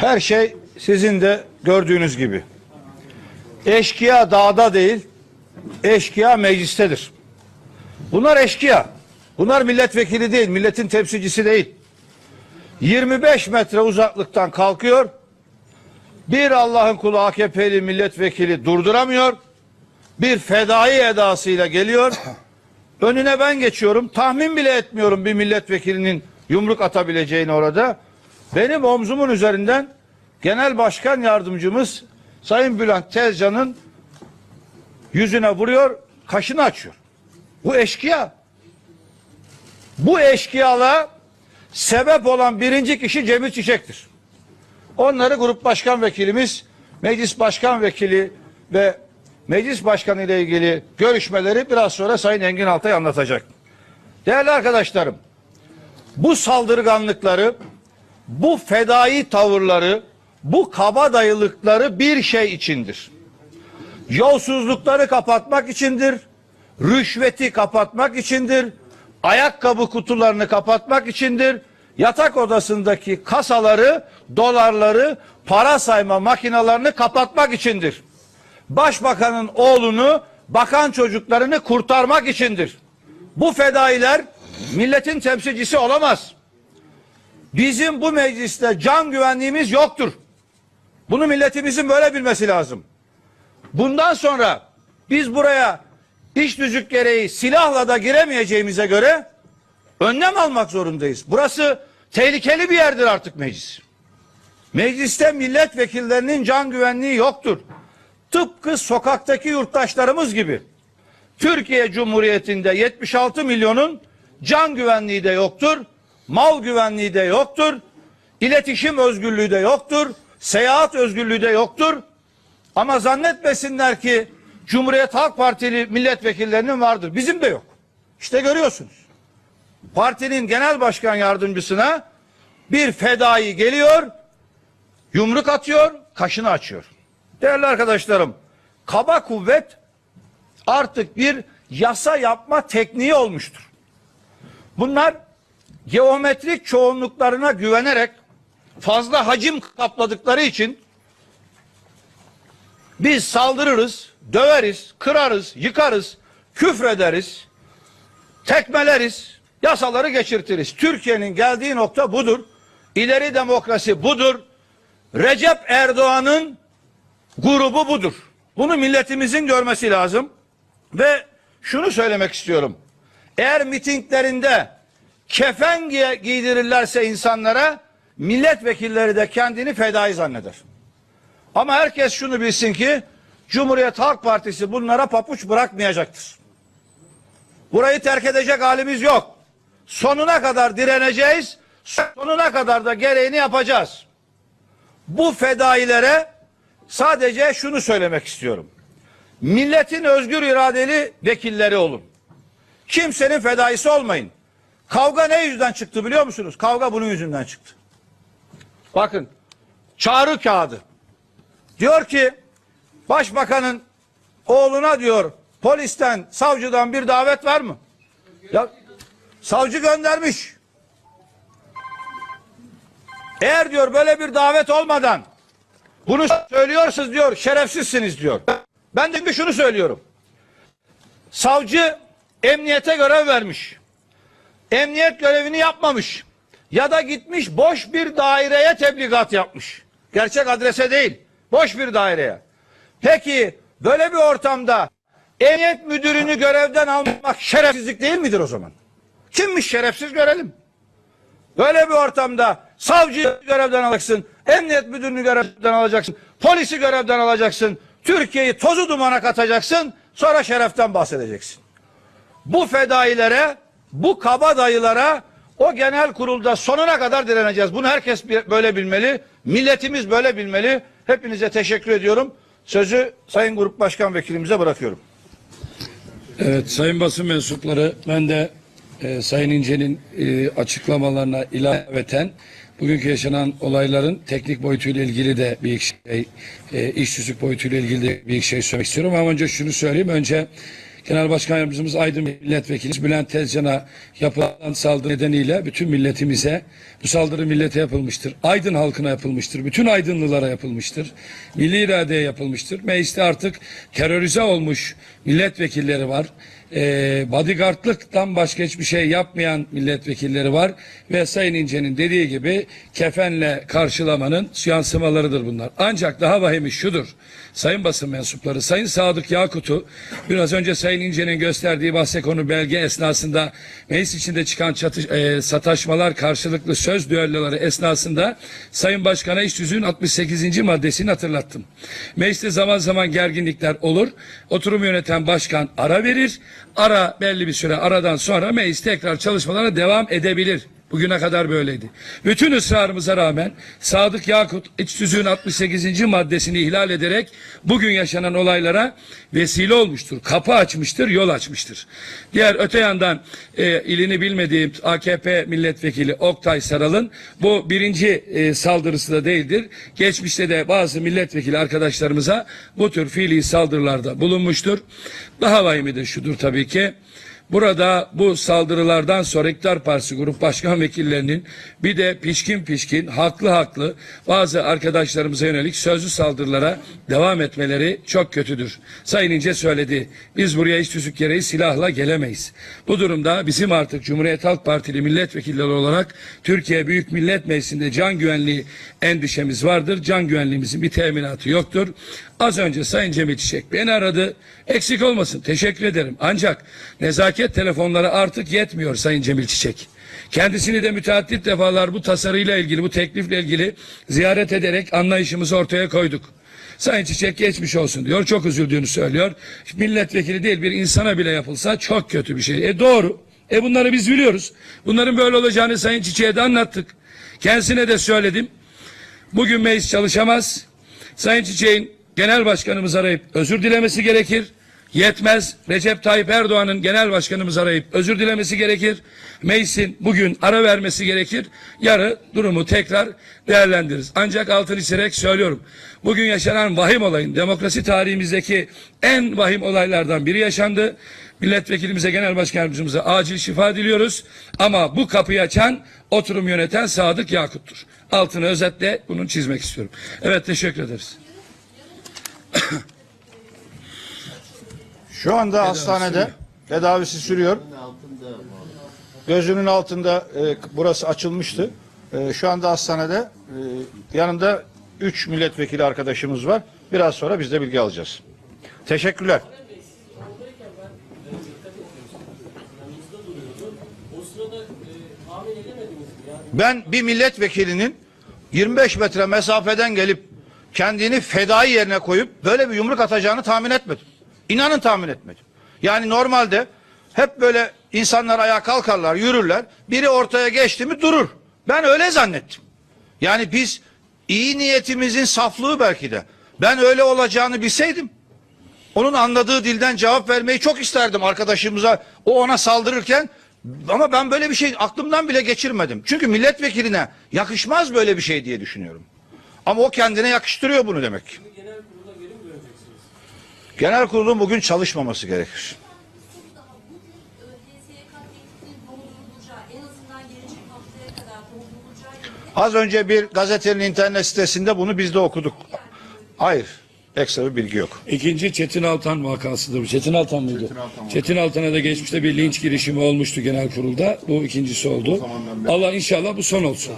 Her şey sizin de gördüğünüz gibi. Eşkıya dağda değil, eşkıya meclistedir. Bunlar eşkıya. Bunlar milletvekili değil, milletin temsilcisi değil. 25 metre uzaklıktan kalkıyor. Bir Allah'ın kulu AKP'li milletvekili durduramıyor. Bir fedai edasıyla geliyor. Önüne ben geçiyorum. Tahmin bile etmiyorum bir milletvekilinin yumruk atabileceğini orada. Benim omzumun üzerinden Genel Başkan Yardımcımız Sayın Bülent Tezcan'ın yüzüne vuruyor, kaşını açıyor. Bu eşkıya. Bu eşkıyalığa sebep olan birinci kişi Cemil Çiçek'tir. Onları grup başkan vekilimiz, meclis başkan vekili ve meclis başkanı ile ilgili görüşmeleri biraz sonra Sayın Engin Altay anlatacak. Değerli arkadaşlarım, bu saldırganlıkları, bu fedai tavırları, bu kabadayılıkları bir şey içindir. Yolsuzlukları kapatmak içindir, rüşveti kapatmak içindir, ayakkabı kutularını kapatmak içindir, yatak odasındaki kasaları, dolarları, para sayma makinalarını kapatmak içindir. Başbakanın oğlunu, bakan çocuklarını kurtarmak içindir. Bu fedailer milletin temsilcisi olamaz. Bizim bu mecliste can güvenliğimiz yoktur. Bunu milletimizin böyle bilmesi lazım. Bundan sonra biz buraya iş düzük gereği silahla da giremeyeceğimize göre önlem almak zorundayız. Burası tehlikeli bir yerdir artık meclis. Mecliste milletvekillerinin can güvenliği yoktur. Tıpkı sokaktaki yurttaşlarımız gibi. Türkiye Cumhuriyeti'nde 76 milyonun can güvenliği de yoktur, mal güvenliği de yoktur, iletişim özgürlüğü de yoktur, seyahat özgürlüğü de yoktur. Ama zannetmesinler ki Cumhuriyet Halk Partili milletvekillerinin vardır. Bizim de yok. İşte görüyorsunuz. Partinin genel başkan yardımcısına bir fedai geliyor, yumruk atıyor, kaşını açıyor. Değerli arkadaşlarım, kaba kuvvet artık bir yasa yapma tekniği olmuştur. Bunlar geometrik çoğunluklarına güvenerek fazla hacim kapladıkları için biz saldırırız, döveriz, kırarız, yıkarız, küfrederiz, tekmeleriz, yasaları geçirtiriz. Türkiye'nin geldiği nokta budur. İleri demokrasi budur. Recep Erdoğan'ın grubu budur. Bunu milletimizin görmesi lazım. Ve şunu söylemek istiyorum. Eğer mitinglerinde kefen giy- giydirirlerse insanlara milletvekilleri de kendini fedai zanneder. Ama herkes şunu bilsin ki Cumhuriyet Halk Partisi bunlara papuç bırakmayacaktır. Burayı terk edecek halimiz yok. Sonuna kadar direneceğiz. Sonuna kadar da gereğini yapacağız. Bu fedailere sadece şunu söylemek istiyorum. Milletin özgür iradeli vekilleri olun. Kimsenin fedaisi olmayın. Kavga ne yüzden çıktı biliyor musunuz? Kavga bunun yüzünden çıktı. Bakın çağrı kağıdı. Diyor ki başbakanın oğluna diyor polisten, savcıdan bir davet var mı? Ya savcı göndermiş. Eğer diyor böyle bir davet olmadan bunu söylüyorsunuz diyor şerefsizsiniz diyor. Ben de şunu söylüyorum. Savcı emniyete görev vermiş. Emniyet görevini yapmamış. Ya da gitmiş boş bir daireye tebligat yapmış. Gerçek adrese değil. Boş bir daireye. Peki böyle bir ortamda emniyet müdürünü görevden almak şerefsizlik değil midir o zaman? Kimmiş şerefsiz görelim. Böyle bir ortamda savcıyı görevden alacaksın, emniyet müdürünü görevden alacaksın, polisi görevden alacaksın, Türkiye'yi tozu dumana katacaksın, sonra şereften bahsedeceksin. Bu fedailere, bu kabadayılara o genel kurulda sonuna kadar direneceğiz. Bunu herkes böyle bilmeli, milletimiz böyle bilmeli. Hepinize teşekkür ediyorum. Sözü Sayın Grup Başkan Vekilimize bırakıyorum. Evet, sayın basın mensupları, ben de e, Sayın İnce'nin e, açıklamalarına ilaveten bugünkü yaşanan olayların teknik boyutuyla ilgili de bir şey, e, iş boyutuyla ilgili de bir şey söylemek istiyorum. Ama önce şunu söyleyeyim, önce Genel Başkan Yardımcımız Aydın Milletvekili Bülent Tezcan'a yapılan saldırı nedeniyle bütün milletimize bu saldırı millete yapılmıştır. Aydın halkına yapılmıştır. Bütün Aydınlılara yapılmıştır. Milli iradeye yapılmıştır. Mecliste artık terörize olmuş milletvekilleri var. Ee, bodyguardlıktan başka hiçbir şey yapmayan milletvekilleri var ve Sayın İnce'nin dediği gibi kefenle karşılamanın yansımalarıdır bunlar. Ancak daha vahimi şudur. Sayın basın mensupları, Sayın Sadık Yakut'u biraz önce Sayın İnce'nin gösterdiği bahse konu belge esnasında meclis içinde çıkan çatış, e, sataşmalar karşılıklı söz düelloları esnasında Sayın Başkan'a iş yüzüğün 68. maddesini hatırlattım. Mecliste zaman zaman gerginlikler olur. Oturum yöneten başkan ara verir. Ara belli bir süre aradan sonra meclis tekrar çalışmalara devam edebilir. Bugüne kadar böyleydi. Bütün ısrarımıza rağmen Sadık Yakut iç tüzüğün 68. maddesini ihlal ederek bugün yaşanan olaylara vesile olmuştur. Kapı açmıştır, yol açmıştır. Diğer öte yandan e, ilini bilmediğim AKP milletvekili Oktay Saral'ın bu birinci e, saldırısı da değildir. Geçmişte de bazı milletvekili arkadaşlarımıza bu tür fiili saldırılarda bulunmuştur. Daha vahimi de şudur tabii ki. Burada bu saldırılardan sonra İktidar Partisi Grup Başkan Vekillerinin bir de pişkin pişkin, haklı haklı bazı arkadaşlarımıza yönelik sözlü saldırılara devam etmeleri çok kötüdür. Sayın İnce söyledi. Biz buraya iş tüzük gereği silahla gelemeyiz. Bu durumda bizim artık Cumhuriyet Halk Partili milletvekilleri olarak Türkiye Büyük Millet Meclisi'nde can güvenliği endişemiz vardır. Can güvenliğimizin bir teminatı yoktur. Az önce Sayın Cemil Çiçek beni aradı. Eksik olmasın. Teşekkür ederim. Ancak nezaket telefonları artık yetmiyor Sayın Cemil Çiçek. Kendisini de müteaddit defalar bu tasarıyla ilgili, bu teklifle ilgili ziyaret ederek anlayışımızı ortaya koyduk. Sayın Çiçek geçmiş olsun diyor. Çok üzüldüğünü söylüyor. Milletvekili değil bir insana bile yapılsa çok kötü bir şey. E doğru. E bunları biz biliyoruz. Bunların böyle olacağını Sayın Çiçek'e de anlattık. Kendisine de söyledim. Bugün meclis çalışamaz. Sayın Çiçek'in genel başkanımız arayıp özür dilemesi gerekir. Yetmez. Recep Tayyip Erdoğan'ın genel başkanımız arayıp özür dilemesi gerekir. Meclisin bugün ara vermesi gerekir. Yarı durumu tekrar değerlendiririz. Ancak altını çizerek söylüyorum. Bugün yaşanan vahim olayın demokrasi tarihimizdeki en vahim olaylardan biri yaşandı. Milletvekilimize, genel başkan yardımcımıza acil şifa diliyoruz. Ama bu kapıyı açan, oturum yöneten Sadık Yakut'tur. Altını özetle bunun çizmek istiyorum. Evet teşekkür ederiz. Şu anda hastanede tedavisi sürüyor. Gözünün altında e, burası açılmıştı. E, şu anda hastanede e, yanında 3 milletvekili arkadaşımız var. Biraz sonra biz de bilgi alacağız. Teşekkürler. Ben bir milletvekilinin 25 metre mesafeden gelip kendini fedai yerine koyup böyle bir yumruk atacağını tahmin etmedim. İnanın tahmin etmedim. Yani normalde hep böyle insanlar ayağa kalkarlar, yürürler. Biri ortaya geçti mi durur. Ben öyle zannettim. Yani biz iyi niyetimizin saflığı belki de. Ben öyle olacağını bilseydim onun anladığı dilden cevap vermeyi çok isterdim arkadaşımıza. O ona saldırırken ama ben böyle bir şey aklımdan bile geçirmedim. Çünkü milletvekiline yakışmaz böyle bir şey diye düşünüyorum. Ama o kendine yakıştırıyor bunu demek. Genel kurulun bugün çalışmaması gerekir. Az önce bir gazetenin internet sitesinde bunu biz de okuduk. Hayır. Ekstra bir bilgi yok. İkinci Çetin Altan vakasıdır. bu. Çetin Altan mıydı? Çetin, Altan'a da geçmişte bir linç girişimi olmuştu genel kurulda. Bu ikincisi oldu. Allah inşallah bu son olsun.